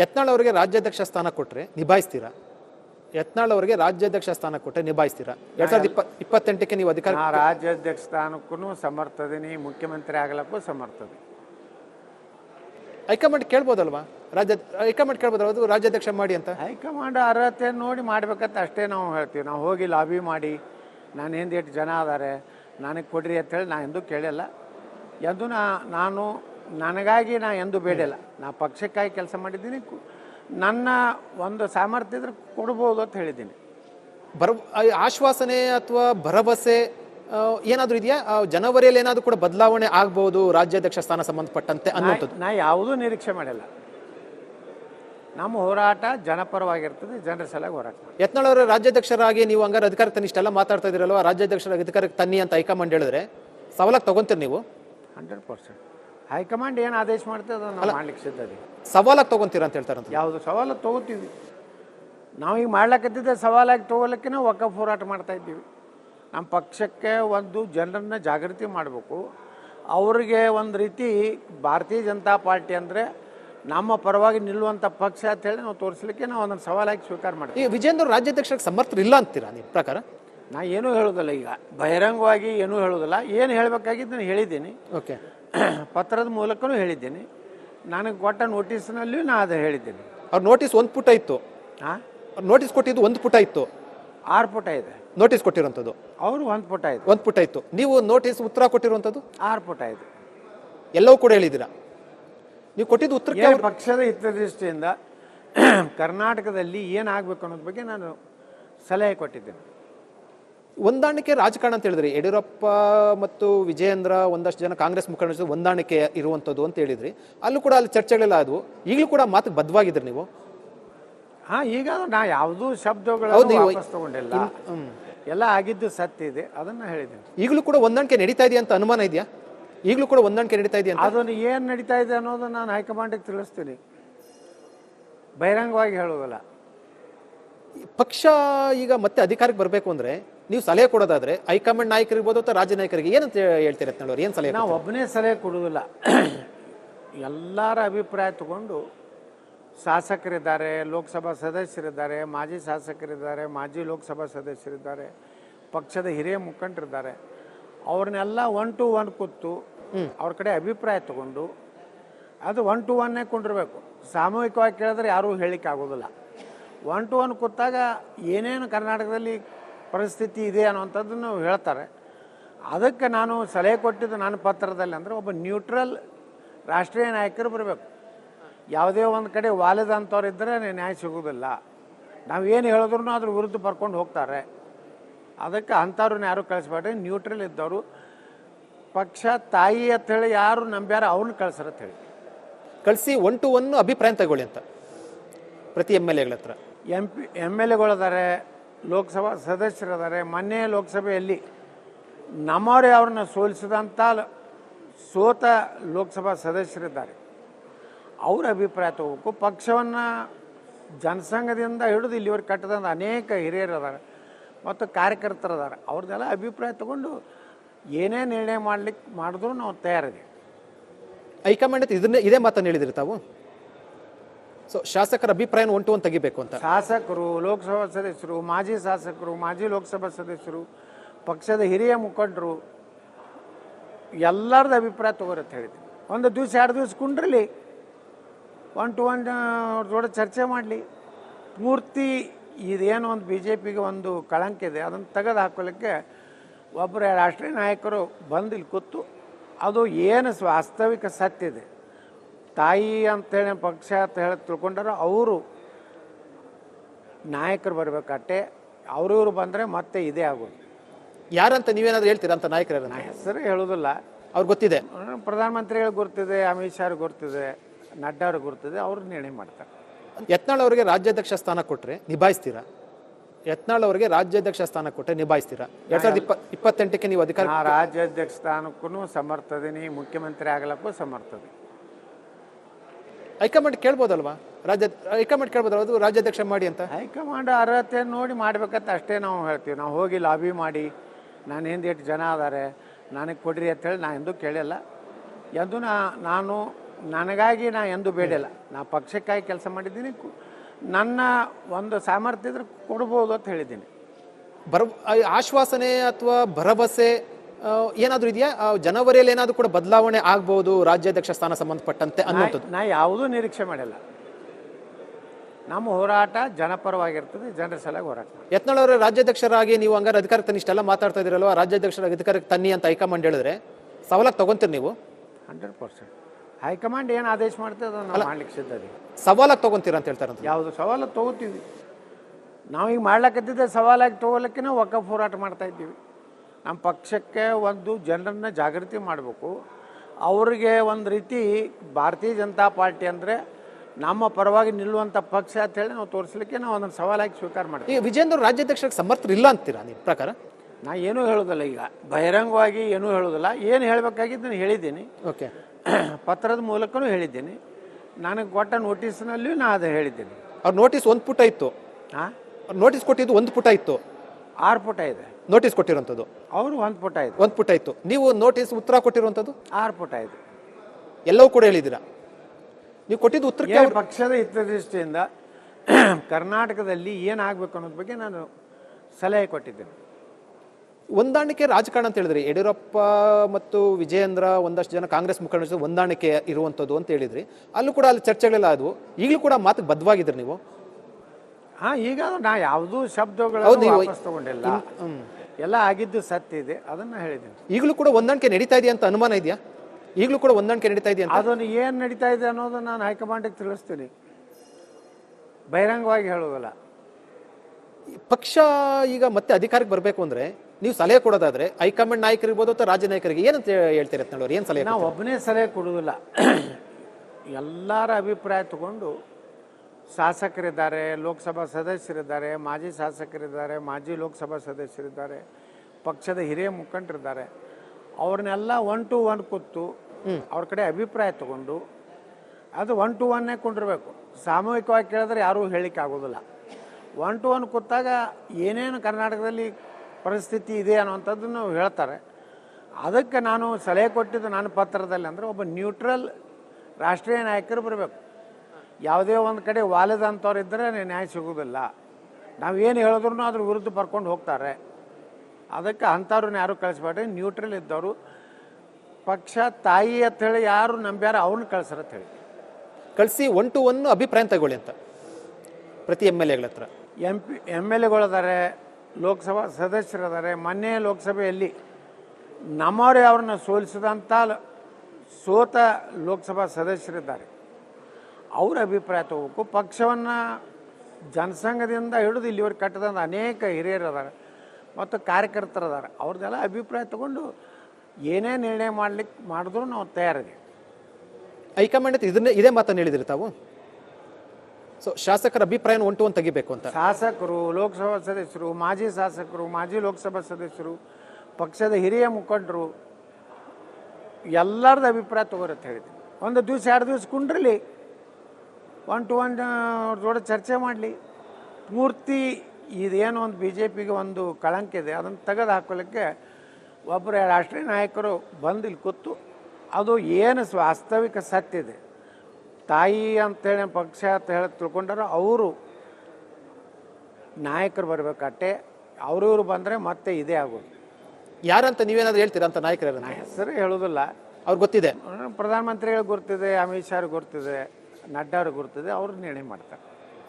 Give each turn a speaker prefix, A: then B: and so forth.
A: ಯತ್ನಾಳ್ ಅವರಿಗೆ ರಾಜ್ಯಾಧ್ಯಕ್ಷ ಸ್ಥಾನ ಕೊಟ್ಟರೆ ನಿಭಾಯಿಸ್ತೀರಾ? ಯತ್ನಾಳ್ ಅವರಿಗೆ ರಾಜ್ಯಾಧ್ಯಕ್ಷ ಸ್ಥಾನ ಕೊಟ್ಟರೆ ನಿಭಾಯಿಸ್ತೀರಾ? ಎರಡ್ ಸಾವಿರದ ಇಪ್ಪ ಇಪ್ಪತ್ತೆಂಟಕ್ಕೆ ನೀವು ಅಧಿಕಾರ
B: ನಾ ರಾಜ್ಯಾಧ್ಯಕ್ಷ ಸ್ಥಾನಕ್ಕೂ ಸಮರ್ಥದೀನಿ ಮುಖ್ಯಮಂತ್ರಿ ಆಗಲಕ್ಕೂ ಸಮರ್ಥದೆ.
A: ಹೈಕಮಾಂಡ್ ಕೇಳ್ಬೋದಲ್ವಾ? ರಾಜ್ಯ ಹೈಕಮಾಂಡ್ ಕೇಳ್ಬೋದಲ್ವಾ? ಅದು ರಾಜ್ಯಾಧ್ಯಕ್ಷ ಮಾಡಿ ಅಂತ.
B: ಹೈಕಮಾಂಡ್ ಅರ್ಹತೆ ನೋಡಿ ಮಾಡ್ಬೇಕಂತ ಅಷ್ಟೇ ನಾವು ಹೇಳ್ತೀವಿ. ನಾವು ಹೋಗಿ ಲಾಬಿ ಮಾಡಿ ನಾನು ಹಿಂದೆ ಎಷ್ಟು ಜನ ಅದಾರೆ ನನಗೆ ಕೊಡ್ರಿ ಅಂತೇಳಿ ನಾನು ಎಂದೂ ಕೇಳಿಲ್ಲ. ಎಂದು ನಾ ನಾನು ನನಗಾಗಿ ನಾ ಎಂದೂ ಬೇಡಿಲ್ಲ. ನಾ ಪಕ್ಷಕ್ಕಾಗಿ ಕೆಲಸ ಮಾಡಿದ್ದೀನಿ. ನನ್ನ ಒಂದು ಸಾಮರ್ಥ್ಯ ಇದ್ರೆ ಕೊಡ್ಬೋದು ಅಂತ ಹೇಳಿದ್ದೀನಿ.
A: ಬರ ಆಶ್ವಾಸನೆ ಅಥವಾ ಭರವಸೆ ಏನಾದರೂ ಇದೆಯಾ? ಜನವರಿಯಲ್ಲಿ ಏನಾದರೂ ಕೂಡ ಬದಲಾವಣೆ ಆಗ್ಬೋದು ರಾಜ್ಯಾಧ್ಯಕ್ಷ ಸ್ಥಾನ ಸಂಬಂಧಪಟ್ಟಂತೆ ಅನ್ನೋದು
B: ನಾ ಯಾವುದೂ ನಿರೀಕ್ಷೆ ಮಾಡಿಲ್ಲ. ನಮ್ಮ ಹೋರಾಟ ಜನಪರವಾಗಿರ್ತದೆ ಜನರ ಸಲುವಾಗಿ ಹೋರಾಟ
A: ಯತ್ನಾಳವರ ರಾಜ್ಯಾಧ್ಯಕ್ಷರಾಗಿ ನೀವು ಹಂಗಾರೆ ಅಧಿಕಾರಕ್ಕೆ ತನ್ನಿ ಇಷ್ಟೆಲ್ಲ ಮಾತಾಡ್ತಾ ಇದ್ದೀರಲ್ವ? ರಾಜ್ಯಾಧ್ಯಕ್ಷರ ಅಧಿಕಾರಕ್ಕೆ ತನ್ನಿ ಅಂತ ಹೈಕಮಾಂಡ್ ಹೇಳಿದ್ರೆ ಸವಾಲಾಗಿ ತಗೊಂತೀರಿ ನೀವು?
B: Hundred percent. ಹೈಕಮಾಂಡ್ ಏನು ಆದೇಶ ಮಾಡ್ತದೆ ಅದನ್ನು ನಾವು ಮಾಡ್ಲಿಕ್ಕೆ ಸಿದ್ಧ ಇದೀವಿ.
A: ಸವಾಲಾಗಿ ತೊಗೊಂತೀರ ಅಂತ ಹೇಳ್ತಾರಂತ
B: ಯಾವುದು ಸವಾಲು ತಗೋತೀವಿ. ನಾವೀಗ ಮಾಡ್ಲಕ್ಕತ್ತಿದ್ದ ಸವಾಲಾಗಿ ತೊಗೊಳಕ್ಕೆ ನಾವು ವಕಫ್ ಹೋರಾಟ ಮಾಡ್ತಾ ಇದ್ದೀವಿ. ನಮ್ಮ ಪಕ್ಷಕ್ಕೆ ಒಂದು ಜನರನ್ನ ಜಾಗೃತಿ ಮಾಡಬೇಕು. ಅವರಿಗೆ ಒಂದು ರೀತಿ ಭಾರತೀಯ ಜನತಾ ಪಾರ್ಟಿ ಅಂದರೆ ನಮ್ಮ ಪರವಾಗಿ ನಿಲ್ಲುವಂಥ ಪಕ್ಷ ಅಂತ ಹೇಳಿ ನಾವು ತೋರಿಸ್ಲಿಕ್ಕೆ ನಾವು ಅದನ್ನು ಸವಾಲಾಗಿ ಸ್ವೀಕಾರ ಮಾಡ್ತೀವಿ.
A: ಈಗ ವಿಜೇಂದ್ರ ರಾಜ್ಯಾಧ್ಯಕ್ಷರಿಗೆ ಸಮರ್ಥರು ಇಲ್ಲ ಅಂತೀರಾ ನಿಮ್ಮ ಪ್ರಕಾರ?
B: ನಾ ಏನೂ ಹೇಳೋದಿಲ್ಲ ಈಗ. ಬಹಿರಂಗವಾಗಿ ಏನೂ ಹೇಳೋದಿಲ್ಲ. ಏನು ಹೇಳಬೇಕಾಗಿದ್ದು ನಾನು ಹೇಳಿದ್ದೀನಿ.
A: ಓಕೆ.
B: ಪತ್ರದ ಮೂಲಕನೂ ಹೇಳಿದ್ದೀನಿ. ನನಗೆ ಕೊಟ್ಟ ನೋಟಿಸ್ನಲ್ಲಿಯೂ ನಾನು ಅದು ಹೇಳಿದ್ದೀನಿ.
A: ಅವ್ರು ನೋಟಿಸ್ ಒಂದು ಪುಟ ಇತ್ತು.
B: ಹಾಂ
A: ಅವ್ರ ನೋಟಿಸ್ ಕೊಟ್ಟಿದ್ದು ಒಂದು ಪುಟ ಇತ್ತು.
B: ಆರು ಪುಟ ಇದೆ.
A: ನೋಟಿಸ್ ಕೊಟ್ಟಿರುವಂಥದ್ದು.
B: ಅವರು ಒಂದು ಪುಟ ಇದೆ.
A: ಒಂದು ಪುಟ ಇತ್ತು. ನೀವು ನೋಟಿಸ್ ಉತ್ತರ ಕೊಟ್ಟಿರುವಂಥದ್ದು?
B: ಆರು ಪುಟ ಇದೆ.
A: ಎಲ್ಲವೂ ಕೂಡ ಹೇಳಿದ್ದೀರಾ? ನೀವು ಕೊಟ್ಟಿದ್ದು ಉತ್ತರಕ್ಕೆ
B: ಏನು ಪಕ್ಷದ ಹಿತದೃಷ್ಟಿಯಿಂದ ಕರ್ನಾಟಕದಲ್ಲಿ ಏನಾಗಬೇಕು ಅನ್ನೋದ್ರ ಬಗ್ಗೆ ನಾನು ಸಲಹೆ ಕೊಟ್ಟಿದ್ದೇನೆ.
A: ಹೊಂದಾಣಿಕೆ ರಾಜಕಾರಣ ಅಂತ ಹೇಳಿದ್ರಿ. ಯಡಿಯೂರಪ್ಪ ಮತ್ತು ವಿಜಯೇಂದ್ರ ಒಂದಷ್ಟು ಜನ ಕಾಂಗ್ರೆಸ್ ಮುಖಂಡರ ಹೊಂದಾಣಿಕೆ ಇರುವಂಥದ್ದು ಅಂತ ಹೇಳಿದ್ರಿ. ಅಲ್ಲೂ ಕೂಡ ಅಲ್ಲಿ ಚರ್ಚೆಗಳೆಲ್ಲ ಆದವು. ಈಗಲೂ ಕೂಡ ಮಾತು ಬದ್ಧವಾಗಿದ್ರಿ ನೀವು?
B: ಹಾಂ ಈಗ ನಾ ಯಾವುದೂ ಶಬ್ದಗಳು ತಗೊಂಡಿಲ್ಲ. ಎಲ್ಲ ಆಗಿದ್ದು ಸತ್ಯ ಇದೆ. ಅದನ್ನು ಹೇಳಿದ್ದೀನಿ.
A: ಈಗಲೂ ಕೂಡ ಹೊಂದಾಣಿಕೆ ನಡೀತಾ ಇದೆಯಾ ಅಂತ ಅನುಮಾನ ಇದೆಯಾ? ಈಗಲೂ ಕೂಡ ಹೊಂದಾಣಿಕೆ ನಡೀತಾ ಇದೆಯಾ ಅಂತ?
B: ಅದನ್ನು ಏನು ನಡೀತಾ ಇದೆ ಅನ್ನೋದು ನಾನು ಹೈಕಮಾಂಡಿಗೆ ತಿಳಿಸ್ತೀನಿ. ಬಹಿರಂಗವಾಗಿ ಹೇಳುವುದಿಲ್ಲ.
A: ಪಕ್ಷ ಈಗ ಮತ್ತೆ ಅಧಿಕಾರಕ್ಕೆ ಬರಬೇಕು ಅಂದ್ರೆ ನೀವು ಸಲಹೆ ಕೊಡೋದಾದ್ರೆ ಹೈಕಮಾಂಡ್ ನಾಯಕರಿರ್ಬೋದು ಅಥವಾ ರಾಜ್ಯ ನಾಯಕರಿಗೆ ಏನಂತ ಹೇಳ್ತೀರಿ ನೋಡೋರು? ಏನು ಸಲಹೆ
B: ನಾವು ಒಬ್ಬನೇ ಸಲಹೆ ಕೊಡುವುದಿಲ್ಲ. ಎಲ್ಲರ ಅಭಿಪ್ರಾಯ ತಗೊಂಡು ಶಾಸಕರಿದ್ದಾರೆ ಲೋಕಸಭಾ ಸದಸ್ಯರಿದ್ದಾರೆ ಮಾಜಿ ಶಾಸಕರಿದ್ದಾರೆ ಮಾಜಿ ಲೋಕಸಭಾ ಸದಸ್ಯರಿದ್ದಾರೆ ಪಕ್ಷದ ಹಿರಿಯ ಮುಖಂಡರಿದ್ದಾರೆ. ಅವ್ರನ್ನೆಲ್ಲ ಒನ್ ಟು ಒನ್ ಕೂತು ಅವ್ರ ಕಡೆ ಅಭಿಪ್ರಾಯ ತಗೊಂಡು ಅದು ಒನ್ ಟು ಒನ್ನೇ ಕೊಂಡಿರಬೇಕು. ಸಾಮೂಹಿಕವಾಗಿ ಕೇಳಿದ್ರೆ ಯಾರೂ ಹೇಳಿಕ್ಕೆ ಆಗೋದಿಲ್ಲ ಒನ್ ಟು ಒನ್ ಕೂತಾಗ ಏನೇನು ಕರ್ನಾಟಕದಲ್ಲಿ ಪರಿಸ್ಥಿತಿ ಇದೆ ಅನ್ನುವಂಥದ್ದನ್ನು ಹೇಳ್ತಾರೆ. ಅದಕ್ಕೆ ನಾನು ಸಲಹೆ ಕೊಟ್ಟಿದ್ದು ನನ್ನ ಪತ್ರದಲ್ಲಿ ಅಂದರೆ ಒಬ್ಬ ನ್ಯೂಟ್ರಲ್ ರಾಷ್ಟ್ರೀಯ ನಾಯಕರು ಬರಬೇಕು. ಯಾವುದೇ ಒಂದು ಕಡೆ ವಾಲಿದಂಥವ್ರು ಇದ್ದರೆ ನ್ಯಾಯ ಸಿಗೋದಿಲ್ಲ ನಾವು ಏನು ಹೇಳಿದ್ರು ಅದ್ರ ವಿರುದ್ಧ ಬರ್ಕೊಂಡು ಹೋಗ್ತಾರೆ. ಅದಕ್ಕೆ ಅಂಥವ್ರನ್ನ ಯಾರು ಕಳಿಸ್ಬೇಡ್ರಿ. ನ್ಯೂಟ್ರಲ್ ಇದ್ದವರು. ಪಕ್ಷ ತಾಯಿ ಅಂತ ಹೇಳಿ ಯಾರು ನಂಬ್ಯಾರ ಅವ್ರನ್ನ ಅಂತ ಹೇಳಿ.
A: ಕಳಿಸಿ ಒನ್ ಟು ಒನ್ ಅಭಿಪ್ರಾಯ ತಗೊಳ್ಳಿ ಅಂತ. ಪ್ರತಿ ಎಂ ಎಲ್ ಎಗಳ ಹತ್ರ
B: ಎಂ ಪಿ ಎಂ ಎಲ್ ಎಗಳಿದ್ದಾರೆ ಲೋಕಸಭಾ ಸದಸ್ಯರಿದ್ದಾರೆ. ಮೊನ್ನೆ ಲೋಕಸಭೆಯಲ್ಲಿ ನಮ್ಮವರೇ ಅವ್ರನ್ನ ಸೋಲಿಸಿದಂಥ ಸೋತ ಲೋಕಸಭಾ ಸದಸ್ಯರಿದ್ದಾರೆ. ಅವರ ಅಭಿಪ್ರಾಯ ತಗೋಬೇಕು. ಪಕ್ಷವನ್ನು ಜನಸಂಘದಿಂದ ಹಿಡಿದು ಇಲ್ಲಿವರೆಗೆ ಕಟ್ಟದಂಥ ಅನೇಕ ಹಿರಿಯರು ಅದಾರೆ ಮತ್ತು ಕಾರ್ಯಕರ್ತರು ಅದಾರೆ ಅವ್ರದ್ದೆಲ್ಲ ಅಭಿಪ್ರಾಯ ತಗೊಂಡು ಏನೇ ನಿರ್ಣಯ ಮಾಡ್ಲಿಕ್ಕೆ ಮಾಡಿದ್ರು ನಾವು ತಯಾರಿದೆ
A: ಹೈಕಮಾಂಡ್ ಇದನ್ನೇ ಇದೇ ಮಾತನ್ನು ಹೇಳಿದಿರಿ ತಾವು? ಸೊ ಶಾಸಕರ ಅಭಿಪ್ರಾಯನ ಒನ್ ಟು ತೆಗಿಬೇಕು ಅಂತ.
B: ಶಾಸಕರು, ಲೋಕಸಭಾ ಸದಸ್ಯರು, ಮಾಜಿ ಶಾಸಕರು, ಮಾಜಿ ಲೋಕಸಭಾ ಸದಸ್ಯರು, ಪಕ್ಷದ ಹಿರಿಯ ಮುಖಂಡರು, ಎಲ್ಲರದ ಅಭಿಪ್ರಾಯ ತಗೋರಿ ಅಂತ ಹೇಳಿದ್ವಿ. ಒಂದು ದಿವಸ, ಎರಡು ದಿವಸ ಕುಂಡ್ರಲಿ ಒನ್ ಟು ಒನ್ ಅವ್ರ ಜೋಡಿ ಚರ್ಚೆ ಮಾಡಲಿ. ಪೂರ್ತಿ ಇದೇನು ಒಂದು ಬಿ ಜೆ ಪಿಗೆ ಒಂದು ಕಳಂಕ ಇದೆ, ಅದನ್ನು ತೆಗೆದು ಹಾಕೋಲಿಕ್ಕೆ ಒಬ್ಬರು ರಾಷ್ಟ್ರೀಯ ನಾಯಕರು ಬಂದು ಇಲ್ಲಿ ಕೂತು, ಅದು ಏನು ವಾಸ್ತವಿಕ ಸತ್ಯ ಇದೆ. ತಾಯಿ ಅಂತೇಳಿ ಪಕ್ಷ ಅಂತ ಹೇಳಿ ತಿಳ್ಕೊಂಡಾರ ಅವರು ನಾಯಕರು ಬರಬೇಕಟ್ಟೆ ಅವರು ಇವರು ಬಂದರೆ ಮತ್ತೆ ಇದೇ ಆಗೋದು.
A: ಯಾರಂತ ನೀವೇನಾದ್ರು ಹೇಳ್ತೀರಾ ಅಂತ ನಾಯಕರ
B: ನಾ ಹೆಸರು ಹೇಳೋದಿಲ್ಲ.
A: ಅವ್ರು ಗೊತ್ತಿದೆ.
B: ಪ್ರಧಾನಮಂತ್ರಿಗಳು ಗೊತ್ತಿದೆ ಅಮಿತ್ ಶಾ ಗುರ್ತಿದೆ ನಡ್ಡಾ ಅವ್ರಿಗೆ ಗೊತ್ತಿದೆ ಅವ್ರು ನಿರ್ಣಯ ಮಾಡ್ತಾರೆ.
A: ಯತ್ನಾಳ್ ಅವರಿಗೆ ರಾಜ್ಯಾಧ್ಯಕ್ಷ ಸ್ಥಾನ ಕೊಟ್ಟರೆ ನಿಭಾಯಿಸ್ತೀರಾ? ಯತ್ನಾಳ್ ಅವರಿಗೆ ರಾಜ್ಯಾಧ್ಯಕ್ಷ ಸ್ಥಾನ ಕೊಟ್ಟರೆ ನಿಭಾಯಿಸ್ತೀರಾ? ಎರಡ್ ಸಾವಿರದ ಇಪ್ಪ ಇಪ್ಪತ್ತೆಂಟಕ್ಕೆ ನೀವು ಅಧಿಕಾರ
B: ನಾ ರಾಜ್ಯಾಧ್ಯಕ್ಷ ಸ್ಥಾನಕ್ಕೂ ಸಮರ್ಥದಿನಿ ಮುಖ್ಯಮಂತ್ರಿ ಆಗಲಕ್ಕೂ ಸಮರ್ಥದೀನಿ.
A: ಹೈಕಮಾಂಡ್ ಕೇಳ್ಬೋದಲ್ವಾ? ರಾಜ್ಯ ಹೈಕಮಾಂಡ್ ಕೇಳ್ಬೋದಲ್ವಾ? ಅದು ರಾಜ್ಯಾಧ್ಯಕ್ಷ ಮಾಡಿ ಅಂತ?
B: ಹೈಕಮಾಂಡ್ ಅರ್ಹತೆ ನೋಡಿ ಮಾಡ್ಬೇಕಂತ ಅಷ್ಟೇ ನಾವು ಹೇಳ್ತೀವಿ. ನಾವು ಹೋಗಿ ಲಾಬಿ ಮಾಡಿ ನಾನು ಹಿಂದೆ ಎಷ್ಟು ಜನ ಅದಾರೆ ನನಗೆ ಕೊಡ್ರಿ ಅಂತೇಳಿ ನಾನು ಎಂದೂ ಕೇಳಿಲ್ಲ. ಎಂದು ನಾ ನಾನು ನನಗಾಗಿ ನಾ ಎಂದೂ ಬೇಡಿಲ್ಲ. ನಾ ಪಕ್ಷಕ್ಕಾಗಿ ಕೆಲಸ ಮಾಡಿದ್ದೀನಿ ನನ್ನ ಒಂದು ಸಾಮರ್ಥ್ಯ ಇದ್ರೆ ಕೊಡ್ಬೋದು ಅಂತ ಹೇಳಿದ್ದೀನಿ.
A: ಬರ ಆಶ್ವಾಸನೆ ಅಥವಾ ಭರವಸೆ ಏನಾದ್ರೂ ಇದೆಯಾ? ಜನವರಿಯಲ್ಲಿ ಏನಾದರೂ ಕೂಡ ಬದಲಾವಣೆ ಆಗ್ಬೋದು ರಾಜ್ಯಾಧ್ಯಕ್ಷ ಸ್ಥಾನ ಸಂಬಂಧಪಟ್ಟಂತೆ ಅನ್ನೋದು.
B: ನಾ ಯಾವುದೂ ನಿರೀಕ್ಷೆ ಮಾಡಿಲ್ಲ. ನಮ್ಮ ಹೋರಾಟ ಜನಪರವಾಗಿರ್ತದೆ ಜನರ ಸಲುವಾಗಿ ಹೋರಾಟ.
A: ಯತ್ನಾಳ್ ಅವರ ರಾಜ್ಯಾಧ್ಯಕ್ಷರಾಗಿ ನೀವು ಹಂಗಾರೆ ಅಧಿಕಾರಕ್ಕೆ ತನ್ನಿ ಇಷ್ಟೆಲ್ಲ ಮಾತಾಡ್ತಾ ಇದ್ದೀರಲ್ವ? ರಾಜ್ಯಾಧ್ಯಕ್ಷರ ಅಧಿಕಾರಕ್ಕೆ ತನ್ನಿ ಅಂತ ಹೈಕಮಾಂಡ್ ಹೇಳಿದ್ರೆ ಸವಾಲಾಗಿ ತಗೊಂತೀರಿ ನೀವು?
B: Hundred percent. ಹೈಕಮಾಂಡ್ ಏನು ಆದೇಶ ಮಾಡ್ತದೆ ಅದನ್ನು ಮಾಡ್ಲಿಕ್ಕೆ ಸಿದ್ಧ ಸವಾಲಕ್ಕೆ
A: ಸವಾಲಾಗಿ ತಗೊಂತೀರ ಅಂತ ಹೇಳ್ತಾರೆ
B: ಯಾವುದು ಸವಾಲಾಗಿ ತಗೋತೀವಿ. ನಾವೀಗ ಮಾಡ್ಲಕ್ಕತ್ತಿದ್ದ ಸವಾಲಾಗಿ ತಗೋಲಿಕ್ಕೆ ನಾವು ವಕಫ್ ಹೋರಾಟ ಮಾಡ್ತಾ ಇದ್ದೀವಿ. ನಮ್ಮ ಪಕ್ಷಕ್ಕೆ ಒಂದು ಜನರನ್ನ ಜಾಗೃತಿ ಮಾಡಬೇಕು. ಅವ್ರಿಗೆ ಒಂದು ರೀತಿ ಭಾರತೀಯ ಜನತಾ ಪಾರ್ಟಿ ಅಂದರೆ ನಮ್ಮ ಪರವಾಗಿ ನಿಲ್ಲುವಂಥ ಪಕ್ಷ ಅಂತ ಹೇಳಿ ನಾವು ತೋರಿಸ್ಲಿಕ್ಕೆ ನಾವು ಅದನ್ನು ಸವಾಲಾಗಿ ಸ್ವೀಕಾರ ಮಾಡ್ತೀವಿ.
A: ಈಗ ವಿಜೇಂದ್ರ ಅವ್ರು ರಾಜ್ಯಾಧ್ಯಕ್ಷರಿಗೆ ಸಮರ್ಥರು ಇಲ್ಲ ಅಂತೀರಾ ನಿಮ್ಮ ಪ್ರಕಾರ?
B: ನಾ ಏನೂ ಹೇಳೋದಿಲ್ಲ ಈಗ. ಬಹಿರಂಗವಾಗಿ ಏನೂ ಹೇಳೋದಿಲ್ಲ. ಏನು ಹೇಳಬೇಕಾಗಿದ್ದು ನಾನು ಹೇಳಿದ್ದೀನಿ.
A: ಓಕೆ.
B: ಪತ್ರದ ಮೂಲಕನೂ ಹೇಳಿದ್ದೀನಿ. ನನಗೆ ಕೊಟ್ಟ ನೋಟಿಸ್ನಲ್ಲಿಯೂ ನಾನು ಅದು ಹೇಳಿದ್ದೀನಿ.
A: ಅವ್ರ ನೋಟಿಸ್ ಒಂದು ಪುಟ ಇತ್ತು.
B: ಹಾಂ
A: ಅವ್ರು ನೋಟಿಸ್ ಕೊಟ್ಟಿದ್ದು ಒಂದು ಪುಟ ಇತ್ತು.
B: ಆರು ಪುಟ ಇದೆ.
A: ನೋಟಿಸ್ ಕೊಟ್ಟಿರುವಂಥದ್ದು.
B: ಅವರು ಒಂದು ಪುಟ ಇದೆ.
A: ಒಂದು ಪುಟ ಇತ್ತು. ನೀವು ನೋಟಿಸ್ ಉತ್ತರ ಕೊಟ್ಟಿರುವಂಥದ್ದು?
B: ಆರು ಪುಟ ಇದೆ.
A: ಎಲ್ಲವೂ ಕೂಡ ಹೇಳಿದ್ದೀರಾ? ನೀವು ಕೊಟ್ಟಿದ್ದು ಉತ್ತರಕ್ಕೆ
B: ಏನು ಪಕ್ಷದ ಹಿತದೃಷ್ಟಿಯಿಂದ ಕರ್ನಾಟಕದಲ್ಲಿ ಏನಾಗಬೇಕು ಅನ್ನೋದ್ರ ಬಗ್ಗೆ ನಾನು ಸಲಹೆ ಕೊಟ್ಟಿದ್ದೇನೆ.
A: ಹೊಂದಾಣಿಕೆ ರಾಜಕಾರಣ ಅಂತ ಹೇಳಿದ್ರಿ. ಯಡಿಯೂರಪ್ಪ ಮತ್ತು ವಿಜಯೇಂದ್ರ ಒಂದಷ್ಟು ಜನ ಕಾಂಗ್ರೆಸ್ ಮುಖಂಡರ ಜೊತೆ ಹೊಂದಾಣಿಕೆ ಇರುವಂಥದ್ದು ಅಂತ ಹೇಳಿದ್ರಿ. ಅಲ್ಲೂ ಕೂಡ ಅಲ್ಲಿ ಚರ್ಚೆಗಳೆಲ್ಲ ಆದವು. ಈಗಲೂ ಕೂಡ ಮಾತು ಬದ್ಧವಾಗಿದ್ರಿ ನೀವು.
B: ಹಾಂ ಈಗ ನಾ ಯಾವುದೂ
A: ಹೌದು,
B: ಶಬ್ದಗಳನ್ನು
A: ನೀವು-
B: ವಾಪಸ್ ತಗೊಂಡಿಲ್ಲ. ಎಲ್ಲ ಆಗಿದ್ದು ಸತ್ಯ ಇದೆ ಅದನ್ನ ಹೇಳಿದ್ದೀನಿ.
A: ಈಗಲೂ ಕೂಡ ಹೊಂದಾಣಿಕೆ ನಡೀತಾ ಇದೆಯಾ ಅಂತ ಅನುಮಾನ ಇದೆಯಾ? ಈಗಲೂ ಕೂಡ ಹೊಂದಾಣಿಕೆ ನಡೀತಾ ಇದೆಯಾ ಅಂತ?
B: ಅದನ್ನು ಏನು ನಡೀತಾ ಇದೆ ಅನ್ನೋದನ್ನ ನಾನು ಹೈಕಮಾಂಡಿಗೆ ತಿಳಿಸ್ತೀನಿ. ಬಹಿರಂಗವಾಗಿ ಹೇಳುವುದಿಲ್ಲ.
A: ಪಕ್ಷ ಈಗ ಮತ್ತೆ ಅಧಿಕಾರಕ್ಕೆ ಬರಬೇಕು ಅಂದ್ರೆ ನೀವು ಸಲಹೆ ಕೊಡೋದಾದ್ರೆ ಹೈಕಮಾಂಡ್ ನಾಯಕರಿರ್ಬೋದು ಅಥವಾ ರಾಜ್ಯ ನಾಯಕರಿಗೆ ಏನಂತ ಹೇಳ್ತೀರಿ ಯತ್ನಾಳ್ ಏನು ಸಲಹೆ
B: ನಾವು ಒಬ್ಬನೇ ಸಲಹೆ ಕೊಡುವುದಿಲ್ಲ. ಎಲ್ಲರ ಅಭಿಪ್ರಾಯ ತಗೊಂಡು ಶಾಸಕರಿದ್ದಾರೆ ಲೋಕಸಭಾ ಸದಸ್ಯರಿದ್ದಾರೆ ಮಾಜಿ ಶಾಸಕರಿದ್ದಾರೆ ಮಾಜಿ ಲೋಕಸಭಾ ಸದಸ್ಯರಿದ್ದಾರೆ ಪಕ್ಷದ ಹಿರಿಯ ಮುಖಂಡರಿದ್ದಾರೆ. ಅವ್ರನ್ನೆಲ್ಲ ಒನ್ ಟು ಒನ್ ಕೂತು ಅವ್ರ ಕಡೆ ಅಭಿಪ್ರಾಯ ತಗೊಂಡು ಅದು ಒನ್ ಟು ಒನ್ನೇ ಕೊಂಡಿರಬೇಕು. ಸಾಮೂಹಿಕವಾಗಿ ಕೇಳಿದ್ರೆ ಯಾರೂ ಹೇಳಿಕ್ಕೆ ಆಗೋದಿಲ್ಲ. ಒನ್ ಟು ಒನ್ ಕೂತಾಗ ಏನೇನು ಕರ್ನಾಟಕದಲ್ಲಿ ಪರಿಸ್ಥಿತಿ ಇದೆ ಅನ್ನುವಂಥದ್ದನ್ನು ಹೇಳ್ತಾರೆ. ಅದಕ್ಕೆ ನಾನು ಸಲಹೆ ಕೊಟ್ಟಿದ್ದು ನನ್ನ ಪತ್ರದಲ್ಲಿ ಅಂದರೆ ಒಬ್ಬ ನ್ಯೂಟ್ರಲ್ ರಾಷ್ಟ್ರೀಯ ನಾಯಕರು ಬರಬೇಕು. ಯಾವುದೇ ಒಂದು ಕಡೆ ವಾಲಿದಂಥವ್ರು ಇದ್ದರೆ ನ್ಯಾಯ ಸಿಗೋದಿಲ್ಲ ನಾವು ಏನು ಹೇಳಿದ್ರು ಅದ್ರ ವಿರುದ್ಧ ಬರ್ಕೊಂಡು ಹೋಗ್ತಾರೆ. ಅದಕ್ಕೆ ಅಂಥವ್ರನ್ನ ಯಾರು ಕಳಿಸ್ಬೇಡ್ರಿ. ನ್ಯೂಟ್ರಲ್ ಇದ್ದವರು. ಪಕ್ಷ ತಾಯಿ ಅಂತ ಹೇಳಿ ಯಾರು ನಂಬ್ಯಾರ ಅವ್ರನ್ನ ಕಳ್ಸ್ರ ಅಂತ ಹೇಳಿ.
A: ಕಳಿಸಿ ಒನ್ ಟು ಒನ್ ಅಭಿಪ್ರಾಯ ತಗೊಳ್ಳಿ ಅಂತ. ಪ್ರತಿ ಎಂ ಎಲ್ ಎಗಳತ್ರ
B: ಎಂ ಪಿ ಎಂ ಎಲ್ ಎಗಳಿದ್ದಾರೆ ಲೋಕಸಭಾ ಸದಸ್ಯರಿದ್ದಾರೆ ಮೊನ್ನೆ ಲೋಕಸಭೆಯಲ್ಲಿ ನಮ್ಮವರೇ ಅವ್ರನ್ನ ಸೋಲಿಸಿದಂಥ ಸೋತ ಲೋಕಸಭಾ ಸದಸ್ಯರಿದ್ದಾರೆ ಅವ್ರ ಅಭಿಪ್ರಾಯ ತಗೋಬೇಕು. ಪಕ್ಷವನ್ನು ಜನಸಂಘದಿಂದ ಹಿಡಿದು ಇಲ್ಲಿವರೆಗೆ ಕಟ್ಟದಂತ ಅನೇಕ ಹಿರಿಯರು ಅದಾರೆ ಮತ್ತು ಕಾರ್ಯಕರ್ತರು ಅದಾರೆ ಅವ್ರದ್ದೆಲ್ಲ ಅಭಿಪ್ರಾಯ ತಗೊಂಡು ಏನೇ ನಿರ್ಣಯ ಮಾಡ್ಲಿಕ್ಕೆ ಮಾಡಿದ್ರು ನಾವು ತಯಾರಿದೆ
A: ಹೈಕಮಾಂಡ್ ಇದನ್ನೇ ಇದೇ ಮಾತನ್ನು ಹೇಳಿದಿರಿ ತಾವು? ಸೊ ಶಾಸಕರ ಅಭಿಪ್ರಾಯನ ಒಂಟು ಒನ್ ತೆಗಿಬೇಕು ಅಂತ.
B: ಶಾಸಕರು ಲೋಕಸಭಾ ಸದಸ್ಯರು ಮಾಜಿ ಶಾಸಕರು ಮಾಜಿ ಲೋಕಸಭಾ ಸದಸ್ಯರು ಪಕ್ಷದ ಹಿರಿಯ ಮುಖಂಡರು ಎಲ್ಲರದ ಅಭಿಪ್ರಾಯ ತಗೋರಿ ಅಂತ ಹೇಳಿದ್ವಿ. ಒಂದು ದಿವಸ ಎರಡು ದಿವಸ ಕುಂಡ್ರಲಿ ಒನ್ ಟು ಒನ್ ಅವ್ರ ಜೋಡಿ ಚರ್ಚೆ ಮಾಡಲಿ. ಪೂರ್ತಿ ಇದೇನು ಒಂದು ಬಿ ಜೆ ಪಿಗೆ ಒಂದು ಕಳಂಕ ಇದೆ ಅದನ್ನು ತೆಗೆದು ಹಾಕೋಲಿಕ್ಕೆ ಒಬ್ಬರು ರಾಷ್ಟ್ರೀಯ ನಾಯಕರು ಬಂದು ಇಲ್ಲಿ ಕೂತು ಅದು ಏನು ವಾಸ್ತವಿಕ ಸತ್ಯ ಇದೆ. ತಾಯಿ ಅಂತೇಳಿ ಪಕ್ಷ ಅಂತ ಹೇಳಿ ತಿಳ್ಕೊಂಡಾರ ಅವರು ನಾಯಕರು ಬರಬೇಕಟ್ಟೆ ಅವರು ಇವರು ಬಂದರೆ ಮತ್ತೆ ಇದೇ ಆಗೋದು.
A: ಯಾರಂತ ನೀವೇನಾದ್ರು ಹೇಳ್ತೀರಾ ಅಂತ ನಾಯಕರ
B: ಹೆಸರು ಹೇಳೋದಿಲ್ಲ.
A: ಅವ್ರಿಗೆ ಗೊತ್ತಿದೆ.
B: ಪ್ರಧಾನಮಂತ್ರಿಗಳಿಗೆ ಗೊತ್ತಿದೆ ಅಮಿತ್ ಶಾ ಅವ್ರಿಗೆ ಗುರ್ತಿದೆ ಗುರ್ತದೆ ಅವ್ರು ನಿರ್ಣಯ ಮಾಡ್ತಾರೆ.